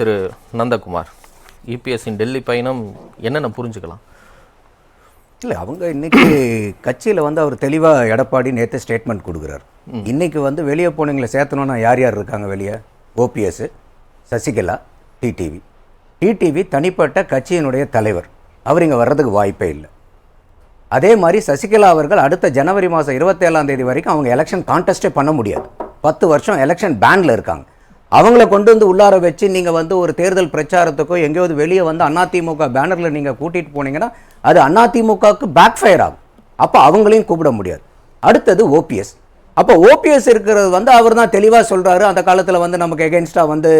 திரு நந்தகுமார். இபிஎஸ்ஸின் டெல்லி பயணம் என்னென்ன புரிஞ்சுக்கலாம்? இல்லை அவங்க இன்னைக்கு கட்சியில் வந்து அவர் தெளிவாக எடப்பாடி நேற்று ஸ்டேட்மெண்ட் கொடுக்குறாரு. இன்னைக்கு வந்து வெளியே போனவங்களை சேர்த்தணும்னா யார் யார் இருக்காங்க வெளியே? ஓபிஎஸ் சசிகலா டிடிவி டிடிவி தனிப்பட்ட கட்சியினுடைய தலைவர். அவர் இங்கே வர்றதுக்கு வாய்ப்பே இல்லை. அதே மாதிரி சசிகலா அவர்கள் அடுத்த ஜனவரி மாதம் இருபத்தேழாம் தேதி வரைக்கும் அவங்க எலெக்ஷன் கான்டெஸ்டே பண்ண முடியாது. பத்து வருஷம் எலெக்ஷன் பேனில் இருக்காங்க. அவங்கள கொண்டு வந்து உள்ளார வச்சு நீங்கள் வந்து ஒரு தேர்தல் பிரச்சாரத்துக்கோ எங்கேயாவது வெளியே வந்து அதிமுக பேனரில் நீங்கள் கூட்டிகிட்டு போனீங்கன்னா அது அதிமுகவுக்கு பேக் ஃபயர் ஆகும். அப்போ அவங்களையும் கூப்பிட முடியாது. அடுத்தது ஓபிஎஸ் அப்போ ஓபிஎஸ் இருக்கிறது வந்து அவர் தான் தெளிவாக சொல்கிறாரு அந்த காலத்தில் வந்து நமக்கு எகென்ஸ்டாக வந்து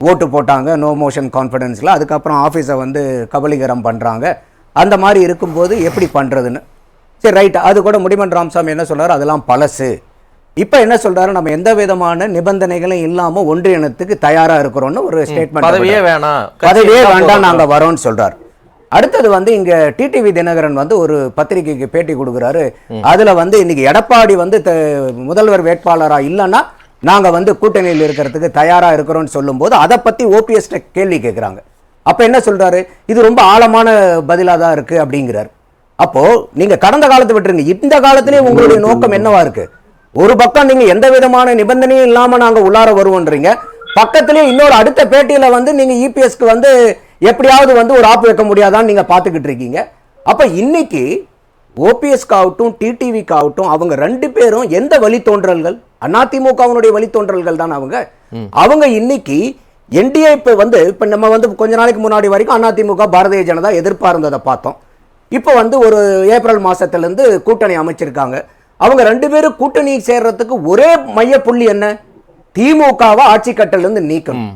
ஓட்டு போட்டாங்க. நோ மோஷன் கான்ஃபிடென்ஸில் அதுக்கப்புறம் ஆஃபீஸை வந்து கபலீகரம் பண்ணுறாங்க அந்த மாதிரி இருக்கும்போது எப்படி பண்ணுறதுன்னு சரி ரைட் அது கூட முடிமன் ராமசாமி என்ன சொல்கிறார் அதெல்லாம் பழசு. இப்போ என்ன சொல்றாரு? நம்ம எந்த விதமான நிபந்தனைகளும் இல்லாமல் ஒன்றியனத்துக்கு தயாரா இருக்கிறோம்னு ஒரு ஸ்டேட்மெண்ட் பதவியே வேணாம். பதவியே வேண்டாம் நாங்க வரோம்னு சொல்றாரு. அடுத்தது வந்து இங்க டிடிவி தினகரன் வந்து ஒரு பத்திரிகைக்கு பேட்டி கொடுக்குறாரு. அதுல வந்து இன்னைக்கு எடப்பாடி வந்து முதல்வர் வேட்பாளரா இல்லைன்னா நாங்க வந்து கூட்டணியில் இருக்கிறதுக்கு தயாரா இருக்கிறோம்னு சொல்லும்போது அதை பத்தி ஓபிஎஸ் கேள்வி கேட்குறாங்க அப்ப என்ன சொல்றாரு? இது ரொம்ப ஆழமான பதிலா தான் இருக்கு அப்படிங்கிறார். அப்போ நீங்க கடந்த காலத்தை விட்டுருங்க. இந்த காலத்திலேயே உங்களுடைய நோக்கம் என்னவா இருக்கு? ஒரு பக்கம் நீங்க எந்த விதமான நிபந்தனையும் இல்லாம நாங்க உள்ளார வருவோன்றீங்க. பக்கத்திலேயே இன்னொரு அடுத்த பேட்டியில வந்து நீங்க இபிஎஸ்க்கு வந்து எப்படியாவது வந்து ஒரு ஆப்பு வைக்க முடியாதான்னு நீங்க பாத்துக்கிட்டு இருக்கீங்க. அப்ப இன்னைக்கு ஓபிஎஸ்க்கு ஆகட்டும் டிடிவிக்கு ஆகட்டும் அவங்க ரெண்டு பேரும் எந்த வழித்தோன்றல்கள்? அதிமுகவினுடைய வழித்தோன்றல்கள் தான் அவங்க? அவங்க இன்னைக்கு என்டிஏ இப்ப வந்து இப்ப நம்ம வந்து கொஞ்ச நாளைக்கு முன்னாடி வரைக்கும் அதிமுக பாரதிய ஜனதா எதிர்ப்பா இருந்ததை பார்த்தோம். இப்போ வந்து ஒரு ஏப்ரல் மாசத்துல இருந்து கூட்டணி அமைச்சிருக்காங்க. அவங்க ரெண்டு பேரும் கூட்டணி சேர்றதுக்கு ஒரே மைய புள்ளி என்ன? திமுகவை ஆட்சி கட்டில இருந்து நீக்கணும்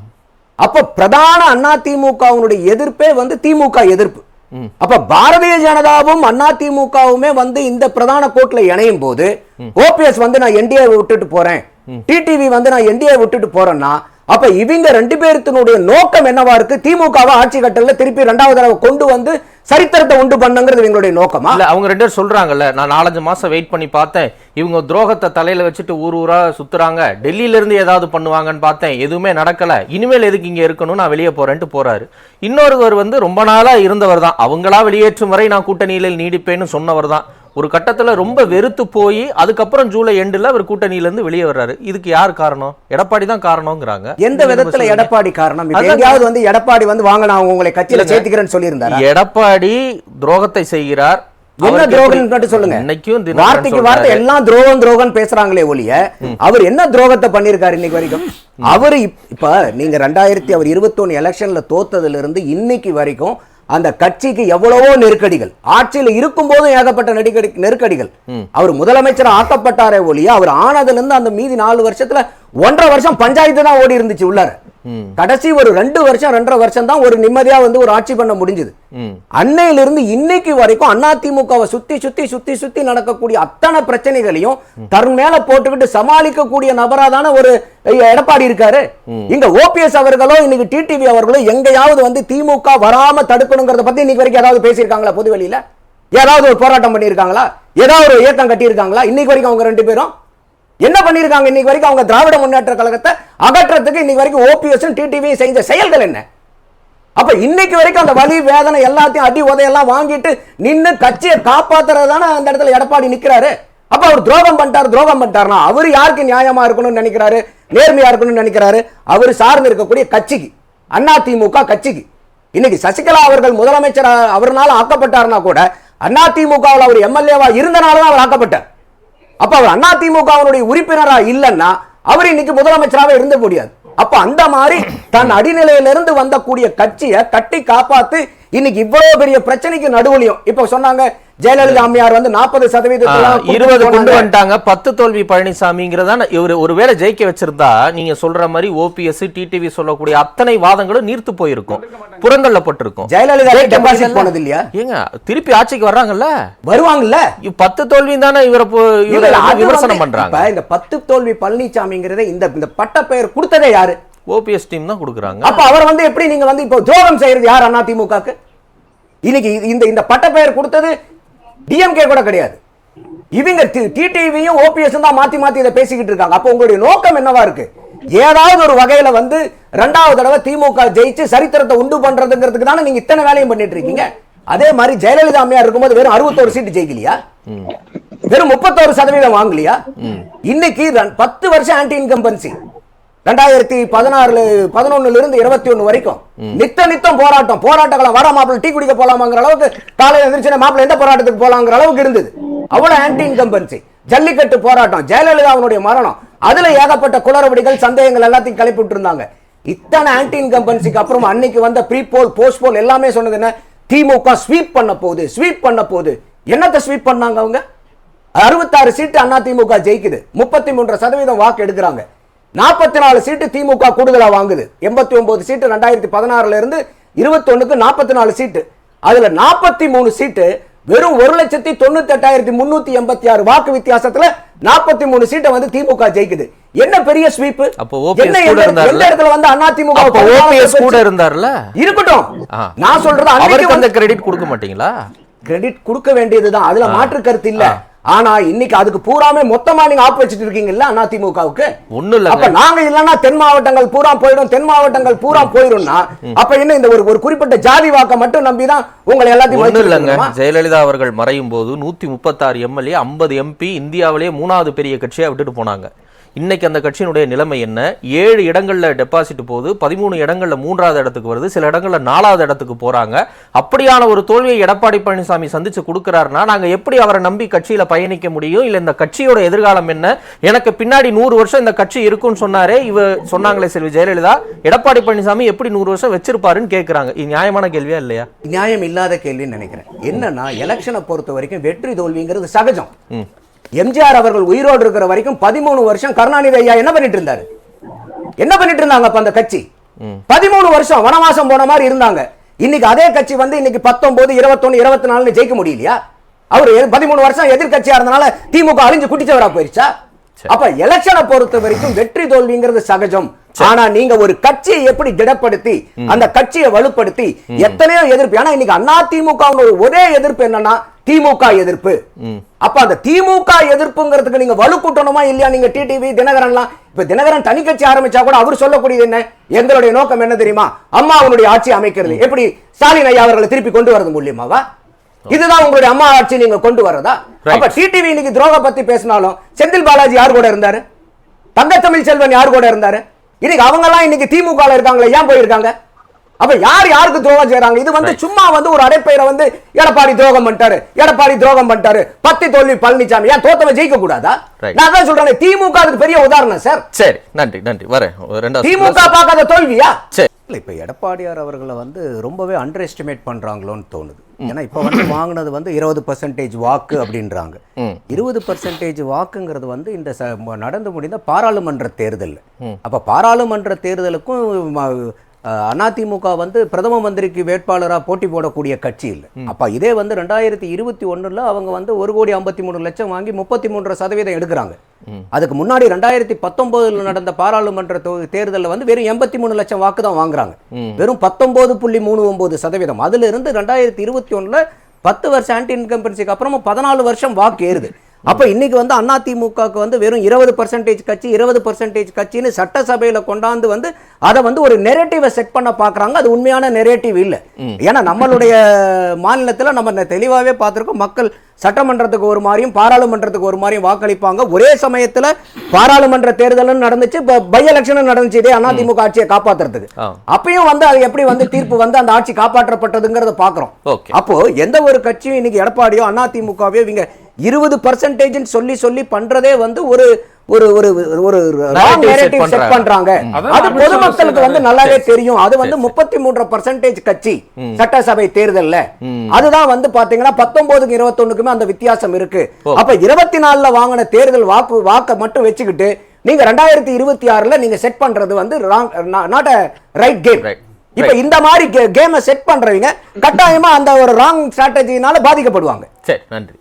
அப்ப பிரதான அண்ணா திமுகவினுடைய எதிர்ப்பே வந்து திமுக எதிர்ப்பு. அப்ப பாரதிய ஜனதாவும் அண்ணா திமுகவுமே வந்து இந்த பிரதான கோட்ல இணையும் போது ஓபிஎஸ் வந்து நான் என்டிஏ விட்டுட்டு போறேன். டிடிவி வந்து நான் என்டிஏ விட்டுட்டு போறேன்னா அப்ப இவங்க ரெண்டு பேர்த்தினுடைய நோக்கம் என்னவா இருக்கு? திமுகவை ஆட்சி கட்டல திருப்பி ரெண்டாவது தடவை கொண்டு வந்து சரித்திரத்தை உண்டு பண்ணுங்கிறது இவங்களுடைய நோக்கமா? இல்ல அவங்க ரெண்டு பேரும் சொல்றாங்கல்ல நான் நாலஞ்சு மாசம் வெயிட் பண்ணி பார்த்தேன். இவங்க துரோகத்தை தலையில வச்சுட்டு ஊர் ஊரா சுத்துறாங்க. டெல்லியில இருந்து ஏதாவது பண்ணுவாங்கன்னு பார்த்தேன். எதுவுமே நடக்கல. இனிமேல் எதுக்கு இங்க இருக்கணும் நான் வெளியே போறேன்ட்டு போறாரு. இன்னொருவர் வந்து ரொம்ப நாளா இருந்தவர் தான் அவங்களா வெளியேற்றும் வரை நான் கூட்டணியில் நீடிப்பேன்னு சொன்னவர் தான் ஒரு கட்டத்துல ரொம்ப வெறுத்து போய் அதுக்கப்புறம் ஜூலை எண்டுல அவர் கூட்டணியில இருந்து வெளியே வர்றாரு. இதுக்கு யார் காரணம்? எடப்பாடி தான் காரணங்கிறாங்க எந்த விதத்துல எடப்பாடி காரணம்? எங்கேயாவது வந்து எடப்பாடி வந்து வாங்க நான் உங்களை கட்சியில. சேர்த்துக்கிறேன்னு சொல்லியிருந்தாரா? எடப்பாடி துரோகத்தை செய்கிறார். என்ன துரோகம் மட்டும் சொல்லுங்க. இன்னைக்கும் வார்த்தைக்கு வார்த்தை. எல்லாம் துரோகம் துரோகம் பேசுறாங்களே ஒழிய அவர் என்ன துரோகத்தை பண்ணிருக்காரு இன்னைக்கு வரைக்கும்? அவர் இப்ப நீங்க ரெண்டாயிரத்தி அவர் இருபத்தொன்னு எலெக்ஷன்ல தோத்ததுல இருந்து இன்னைக்கு வரைக்கும் அந்த கட்சிக்கு எவ்வளவோ நெருக்கடிகள். ஆட்சியில இருக்கும் போதும் ஏகப்பட்ட நெருக்கடி நெருக்கடிகள். அவர் முதலமைச்சர் ஆக்கப்பட்டாரே ஒழிய அவர் ஆனதுல இருந்து அந்த மீதி நாலு வருஷத்துல ஒன்றரை வருஷம் பஞ்சாயத்து தான் ஓடி இருந்துச்சு உள்ளார. கடைசி ஒரு ரெண்டு வருஷம் ரெண்டரை வருஷம் தான் ஒரு நிம்மதியா வந்து ஒரு ஆட்சி பண்ண முடிஞ்சது. ம். அன்னையிலிருந்து இன்னைக்கு வரைக்கும் அதிமுகவை சுத்தி சுத்தி சுத்தி சுத்தி நடக்கக்கூடிய அத்தனை பிரச்சனைகளையும் தன் மேல போட்டுக்கிட்டு சமாளிக்கக்கூடிய நபரா தானே ஒரு எடப்பாடி இருக்காரு. இங்க ஓபிஎஸ் அவர்களோ இன்னைக்கு டிடிவி அவர்களோ எங்கேயாவது வந்து திமுக வராம தடுக்கணுங்கிறத பத்தி இன்னைக்கு வரைக்கும் ஏதாவது பேசியிருக்காங்களா பொது வெளியில? ஏதாவது ஒரு போராட்டம் பண்ணியிருக்காங்களா? ஏதாவது ஒரு இயக்கம் கட்டியிருக்காங்களா? இன்னைக்கு வரைக்கும் அவங்க ரெண்டு பேரும்? என்ன பண்ணியிருக்காங்க இன்னைக்கு வரைக்கும் அவங்க திராவிட முன்னேற்ற கழகத்தை அகற்றத்துக்கு இன்னைக்கு வரைக்கும் ஓபிஎஸ் டிடிவி செஞ்ச செயல்கள் என்ன? அப்ப இன்னைக்கு வரைக்கும் அந்த வலி வேதனை எல்லாத்தையும் அடி உதையெல்லாம் வாங்கிட்டு நின்று கட்சியை காப்பாத்துறது தானே அந்த இடத்துல எடப்பாடி நிற்கிறாரு அப்ப அவர் துரோகம் பண்ணிட்டாரு துரோகம் பண்ணிட்டாருனா அவர் யாருக்கு நியாயமா இருக்கணும்னு நினைக்கிறாரு? நேர்மையா இருக்கணும்னு நினைக்கிறாரு? அவர் சார்ந்து இருக்கக்கூடிய கட்சிக்கு அண்ணா திமுக கட்சிக்கு. இன்னைக்கு சசிகலா அவர்கள் முதலமைச்சர் அவர்னால ஆக்கப்பட்டாருன்னா கூட அண்ணா திமுகவில் அவர் எம்எல்ஏவா இருந்தனால தான் அவர் ஆக்கப்பட்டார். அப்ப அவர் அண்ணா திமுகவினுடைய உறுப்பினரா இல்லைன்னா அவர் இன்னைக்கு முதலமைச்சராக இருந்த முடியாது. அப்ப அந்த மாதிரி தன் அடிநிலையிலிருந்து வந்தக்கூடிய கட்சியை கட்டி காப்பாத்து இன்னைக்கு இவ்வளவு பெரிய பிரச்சனைக்கு நடுவுலையும் இப்ப சொன்னாங்க ஜெயலலிதா அம்மையார் வந்து நாற்பது சதவீதம் இருபது கொண்டு வந்துட்டாங்க. பத்து தோல்வி பழனிசாமிங்கிறதா இவர் ஒருவேளை ஜெயிக்க வச்சிருந்தா நீங்க சொல்ற மாதிரி ஓபிஎஸ் டிடிவி சொல்லக்கூடிய அத்தனை வாதங்களும் நீர்த்து போயிருக்கும். புறங்கள்ளப்பட்டிருக்கும் ஜெயலலிதா டெபாசிட். போனது இல்லையா ஏங்க திருப்பி ஆட்சிக்கு வர்றாங்கல்ல? வருவாங்கல்ல? பத்து தோல்வி தானே இவரை விமர்சனம் பண்றாங்க. இந்த பத்து தோல்வி பழனிசாமிங்கிறத இந்த இந்த பட்ட பெயர் கொடுத்ததே யாரு? ஓபிஎஸ் டீம் தான் கொடுக்குறாங்க. அப்ப அவர் வந்து எப்படி நீங்க வந்து இப்போ துரோகம் செய்யறது யார் அண்ணா திமுகக்கு? இன்னைக்கு இந்த இந்த பட்ட பெயர் கொடுத்தது டிஎம்கே கூட கிடையாது. இவங்க டிடிவியும் ஓபிஎஸ் தான் மாத்தி மாத்தி இதை பேசிக்கிட்டு இருக்காங்க. அப்போ உங்களுடைய நோக்கம் என்னவா இருக்கு? ஏதாவது ஒரு வகையில வந்து ரெண்டாவது தடவை திமுக ஜெயிச்சு சரித்திரத்தை உண்டு பண்றதுங்கிறதுக்கு தானே நீங்க இத்தனை வேலையும் பண்ணிட்டு இருக்கீங்க. அதே மாதிரி ஜெயலலிதா அம்மையார் இருக்கும்போது வெறும் அறுபத்தோரு சீட்டு ஜெயிக்கலையா? வெறும் முப்பத்தோரு சதவீதம் வாங்கலையா? இன்னைக்கு பத்து வருஷம் ஆன்டி இன்கம்பன்சி ரெண்டாயிரத்தி பதினாறுல பதினொன்னுல இருந்து இருபத்தி ஒண்ணு வரைக்கும் நித்த நித்தம் போராட்டம். போராட்டங்களை வர மாப்பிள்ள டீ குடிக்க போலாமாங்கிற அளவுக்கு காலையில எந்திரிச்சு மாப்பிள்ள எந்த போராட்டத்துக்கு போலாங்கிற அளவுக்கு இருந்தது. அவ்வளவு ஆன்டி இன்கம்பன்சி ஜல்லிக்கட்டு போராட்டம். ஜெயலலிதாவுடைய மரணம். அதுல ஏகப்பட்ட குளறுபடிகள் சந்தேகங்கள் எல்லாத்தையும் கிளப்பிட்டு இருந்தாங்க இத்தனை ஆன்டி இன்கம்பன்சிக்கு அப்புறம் அன்னைக்கு வந்த ப்ரீ போல் போஸ்ட் போல் எல்லாமே சொன்னது என்ன? திமுக ஸ்வீப் பண்ண போகுது ஸ்வீப் பண்ண போகுது. என்னத்தை ஸ்வீப் பண்ணாங்க அவங்க? அறுபத்தாறு சீட்டு அண்ணா திமுக ஜெயிக்குது. முப்பத்தி மூன்று சதவீதம் வாக்கு எடுக்கிறாங்க. நாற்பத்தி நாலு சீட்டு திமுக கூடுதலா வாங்குது. எண்பத்தி ஒன்பது சீட்டு ரெண்டாயிரத்தி பதினாறுல இருந்து இருபத்தி ஒண்ணுக்கு நாற்பத்தி நாலு சீட்டு. அதுல நாற்பத்தி மூணு சீட்டு வெறும் ஒரு லட்சத்தி தொண்ணூத்தி எட்டாயிரத்தி முன்னூத்தி எண்பத்தி ஆறு வாக்கு வித்தியாசத்துல நாற்பத்தி மூணு சீட்டை வந்து திமுக ஜெயிக்குது. என்ன பெரிய ஸ்வீப் இடத்துல வந்து அண்ணா திமுக கூட இருந்தார்ல? இருக்கட்டும். நான் சொல்றது அவருக்கு அந்த கிரெடிட் கொடுக்க மாட்டீங்களா? கிரெடிட் கொடுக்க வேண்டியதுதான். அதுல மாற்று கருத்து இல்ல. ஆனா இன்னைக்கு அதுக்கு பூராமே மொத்தமா நீங்க ஆப் வச்சிட்டு இருக்கீங்கல்ல அதிமுகவுக்கு? ஒண்ணும் இல்லைங்க. அப்ப நாங்க இல்லன்னா தென் மாவட்டங்கள் பூரா போயிடும் தென் மாவட்டங்கள் பூரா போயிடும்னா அப்ப என்ன இந்த ஒரு ஒரு குறிப்பிட்ட ஜாதி வாக்க மட்டும் நம்பிதான் உங்களை எல்லாத்தையும் இல்லைங்க? ஜெயலலிதா அவர்கள் மறையும் போது நூத்தி முப்பத்தாறு எம்எல்ஏ ஐம்பது எம்பி இந்தியாவிலேயே மூணாவது பெரிய கட்சியா விட்டுட்டு போனாங்க. இன்னைக்கு அந்த கட்சியினுடைய நிலைமை என்ன? ஏழு இடங்கள்ல டெபாசிட் போகுது பதிமூணு இடங்கள்ல மூன்றாவது இடத்துக்கு வருது சில இடங்கள்ல நாலாவது இடத்துக்கு போறாங்க. அப்படியான ஒரு தோல்வியை எடப்பாடி பழனிசாமி சந்திச்சு கொடுக்கறாருன்னா நாங்க எப்படி அவரை நம்பி கட்சியில பயணிக்க முடியும்? இல்ல இந்த கட்சியோட எதிர்காலம் என்ன? எனக்கு பின்னாடி நூறு வருஷம் இந்த கட்சி இருக்கும்னு சொன்னாரே இவ சொன்னாங்களே செல்வி ஜெயலலிதா. எடப்பாடி பழனிசாமி எப்படி நூறு வருஷம் வச்சிருப்பாருன்னு கேக்குறாங்க. இது நியாயமான கேள்வியா இல்லையா? நியாயம் இல்லாத கேள்வின்னு நினைக்கிறேன். என்னன்னா எலெக்ஷனை பொறுத்த வரைக்கும் வெற்றி தோல்விங்கிறது சகஜம். எம்ஜிஆர் அவர்கள் உயிரோடு இருக்கிற வரைக்கும் பதிமூணு வருஷம் கருணாநிதி ஐயா என்ன பண்ணிட்டு இருந்தாரு என்ன பண்ணிட்டு இருந்தாங்க அப்ப அந்த கட்சி? பதிமூணு வருஷம் வனவாசம் போன மாதிரி இருந்தாங்க. இன்னைக்கு அதே கட்சி வந்து இன்னைக்கு பத்தொன்பது இருபத்தொன்னு இருபத்தி நாலுன்னு ஜெயிக்க முடியலையா? அவர் பதிமூணு வருஷம் எதிர்க்கட்சியா இருந்தனால திமுக அழிஞ்சு குட்டிச்சவரா போயிருச்சா? அப்ப எலெக்ஷனை பொறுத்த வரைக்கும் வெற்றி தோல்விங்கிறது சகஜம். ஆனா நீங்க ஒரு கட்சியை எப்படி திடப்படுத்தி அந்த கட்சியை வலுப்படுத்தி எத்தனையோ எதிர்ப்பு ஏன்னா இன்னைக்கு அண்ணா திமுக ஒரே எதிர்ப்பு என்னன்னா திமுக எதிர்ப்பு. அப்ப அந்த திமுக எதிர்ப்புங்கிறதுக்கு நீங்க வலு கூட்டணுமா இல்லையா? நீங்க டிடிவி தினகரன்லாம். இப்ப தினகரன் தனி கட்சி ஆரம்பிச்சா கூட அவர் சொல்லக்கூடியது என்ன? எங்களுடைய நோக்கம் என்ன தெரியுமா? அம்மா அவனுடைய ஆட்சி அமைக்கிறது. எப்படி? ஸ்டாலின் ஐயா அவர்களை திருப்பி கொண்டு வரது மூலியமாவா? இதுதான் உங்களுடைய அம்மா ஆட்சி நீங்க கொண்டு வரதா? அப்ப டிடிவி இன்னைக்கு துரோக பத்தி பேசினாலும் செந்தில் பாலாஜி யார் கூட இருந்தாரு? தங்கத்தமிழ் செல்வன் யார் கூட இருந்தாரு? இன்னைக்கு அவங்க எல்லாம் இன்னைக்கு திமுக இருக்காங்களே ஏன் போயிருக்காங்க? அப்ப யார் யாருக்கு துரோகம் செய்றாங்க? இது வந்து சும்மா வந்து ஒரு அடைப்பெயரை வந்து எடப்பாடி துரோகம் பண்ணிட்டாரு எடப்பாடி துரோகம் பண்ணிட்டாரு பத்தி தோல்வி பழனிசாமி ஏன் தோத்தவன் ஜெயிக்க கூடாதா. நான் தான் சொல்றேன் திமுக அதுக்கு பெரிய உதாரணம் சார். சரி நன்றி நன்றி. வரேன். திமுக பார்க்காத தோல்வியா? சரி. இல்ல இப்ப எடப்பாடியார் அவர்களை வந்து ரொம்பவே அண்டர் எஸ்டிமேட் பண்றாங்களோன்னு தோணுது. ஏன்னா இப்ப வந்து வாங்கினது வந்து இருபது பர்சன்டேஜ் வாக்கு அப்படின்றாங்க. இருபது பர்சன்டேஜ் வாக்குங்கிறது வந்து இந்த நடந்து முடிந்த பாராளுமன்ற தேர்தல் அப்ப பாராளுமன்ற தேர்தலுக்கும் அதிமுக வந்து பிரதம மந்திரிக்கு வேட்பாளராக போட்டி போடக்கூடிய கட்சி இல்லை. அப்ப இதே வந்து ரெண்டாயிரத்தி இருபத்தி ஒண்ணுல அவங்க வந்து ஒரு கோடி ஐம்பத்தி மூணு லட்சம் வாங்கி முப்பத்தி மூன்று சதவீதம் எடுக்கிறாங்க. அதுக்கு முன்னாடி ரெண்டாயிரத்தி பத்தொன்பதுல நடந்த பாராளுமன்ற தேர்தல்ல வந்து வெறும் எண்பத்தி மூணு லட்சம் வாக்கு தான் வாங்குறாங்க. வெறும் பத்தொன்பது புள்ளி மூணு ஒன்பது சதவீதம். அதுல இருந்து ரெண்டாயிரத்தி இருபத்தி ஒண்ணுல பத்து வருஷம் ஆன்டி இன்கம்பன்சிக்கு அப்புறமா பதினாலு வருஷம் வாக்கு ஏறுது. அப்ப இன்னைக்கு வந்து அதிமுகவுக்கு வந்து வெறும் இருபது பர்சன்டேஜ் கட்சி இருபது பர்சன்டேஜ் கட்சின்னு சட்டசபையில கொண்டாந்து வந்து அதை வந்து ஒரு நெரேட்டிவை செட் பண்ண பாக்குறாங்க. அது உண்மையான நெரேட்டிவ் இல்ல. ஏன்னா நம்மளுடைய மாநிலத்துல நம்ம தெளிவாவே பார்த்திருக்கோம். மக்கள் சட்டமன்றத்துக்கு ஒரு மாதிரியும் பாராளுமன்றத்துக்கு ஒரு மாதிரியும் வாக்களிப்பாங்க. ஒரே சமயத்துல பாராளுமன்ற தேர்தலும் நடந்துச்சு. பை எலெக்ஷனும் நடந்துச்சு. இதே அதிமுக ஆட்சியை காப்பாத்துறதுக்கு. ஆ. அப்பயும் வந்து அது எப்படி வந்து தீர்ப்பு வந்து அந்த ஆட்சி காப்பாற்றப்பட்டதுங்கிறத பாக்குறோம். ஓகே. அப்போ எந்த ஒரு கட்சியும் இன்னைக்கு எடப்பாடியோ அதிமுகவையோ இவங்க இருபது பர்சன்டேஜ் சொல்லி சொல்லி பண்றதே வந்து ஒரு ஒரு ஒரு ஒரு narrative set பண்றாங்க. அது பொதுமக்களுக்கு வந்து. நல்லாவே தெரியும். அது வந்து முப்பத்தி மூன்று பர்சன்டேஜ் கட்சி சட்டசபை தேர்தல்ல. அதுதான் வந்து பாத்தீங்கன்னா பத்தொன்பதுக்கு இருபத்தொன்னுக்குமே அந்த வித்தியாசம் இருக்கு. அப்ப இருபத்தி நாலுல வாங்கின தேர்தல் வாக்கு வாக்க மட்டும் வச்சுக்கிட்டு நீங்க ரெண்டாயிரத்தி இருபத்தி ஆறுல நீங்க செட் பண்றது வந்து நாட் ரைட் கேம். இப்ப இந்த மாதிரி கேமை செட் பண்றவங்க கட்டாயமா அந்த ஒரு ராங் ஸ்ட்ராட்டஜினால பாதிக்கப்படுவாங்க. சரி நன்றி.